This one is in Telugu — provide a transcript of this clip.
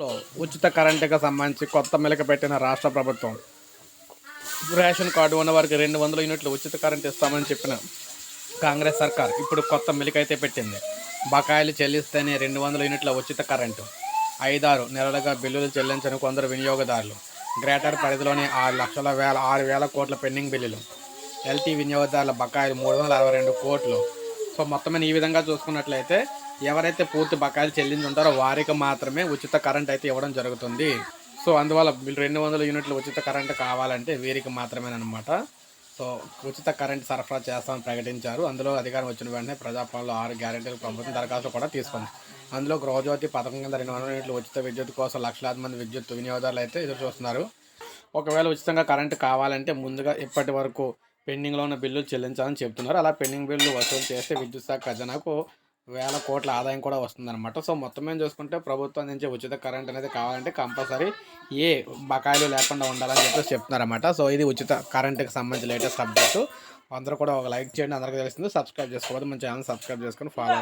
లో ఉచిత కరెంటుకి సంబంధించి కొత్త మెలక పెట్టిన రాష్ట్ర ప్రభుత్వం. రేషన్ కార్డు ఉన్న వారికి రెండు వందల యూనిట్లు ఉచిత కరెంట్ ఇస్తామని చెప్పిన కాంగ్రెస్ సర్కార్ ఇప్పుడు కొత్త మెలిక అయితే పెట్టింది. బకాయిలు చెల్లిస్తేనే రెండు వందల యూనిట్ల ఉచిత కరెంటు. ఐదారు నెలలుగా బిల్లులు చెల్లించని కొందరు వినియోగదారులు. గ్రేటర్ పరిధిలోని ఆరు లక్షల వేల ఆరు వేల కోట్ల పెండింగ్ బిల్లులు. ఎల్టీ వినియోగదారుల బకాయిలు మూడు వందల అరవై రెండు కోట్లు. సో మొత్తం ఈ విధంగా చూసుకున్నట్లయితే ఎవరైతే పూర్తి బకాయిలు చెల్లించి ఉంటారో వారికి మాత్రమే ఉచిత కరెంట్ అయితే ఇవ్వడం జరుగుతుంది. సో అందువల్ల రెండు వందల యూనిట్లు ఉచిత కరెంట్ కావాలంటే వీరికి మాత్రమేనమాట సో ఉచిత కరెంట్ సరఫరా చేస్తామని ప్రకటించారు. అందులో అధికారం వచ్చిన వెంటనే ప్రజాపాలనలో ఆరు గ్యారెంటీలు ప్రభుత్వం దరఖాస్తు కూడా తీసుకుంది. అందులో గృహజ్యోతి పథకం కింద రెండు వందల యూనిట్ల ఉచిత విద్యుత్ కోసం లక్షలాది మంది విద్యుత్ వినియోగదారులు అయితే ఎదురు చూస్తున్నారు. ఒకవేళ ఉచితంగా కరెంటు కావాలంటే ముందుగా ఇప్పటి వరకు పెండింగ్లో ఉన్న బిల్లులు చెల్లించాలని చెప్తున్నారు. అలా పెండింగ్ బిల్లు వసూలు చేస్తే విద్యుత్ శాఖ ఖజానాకు వేల కోట్ల ఆదాయం కూడా వస్తుందన్నమాట. సో మొత్తం ఏం చూసుకుంటే ప్రభుత్వం నుంచి ఉచిత కరెంట్ అనేది కావాలంటే కంపల్సరీ ఏ బకాయిలు లేకుండా ఉండాలని చెప్పేసి చెప్తున్నారన్నమాట. సో ఇది ఉచిత కరెంట్కి సంబంధించి లేటెస్ట్ అప్డేట్. అందరూ కూడా ఒక లైక్ చేయండి. అందరికీ తెలుస్తుంది. సబ్స్క్రైబ్ చేసుకోవద్దు. మన ఛానల్ సబ్స్క్రైబ్ చేసుకొని ఫాలో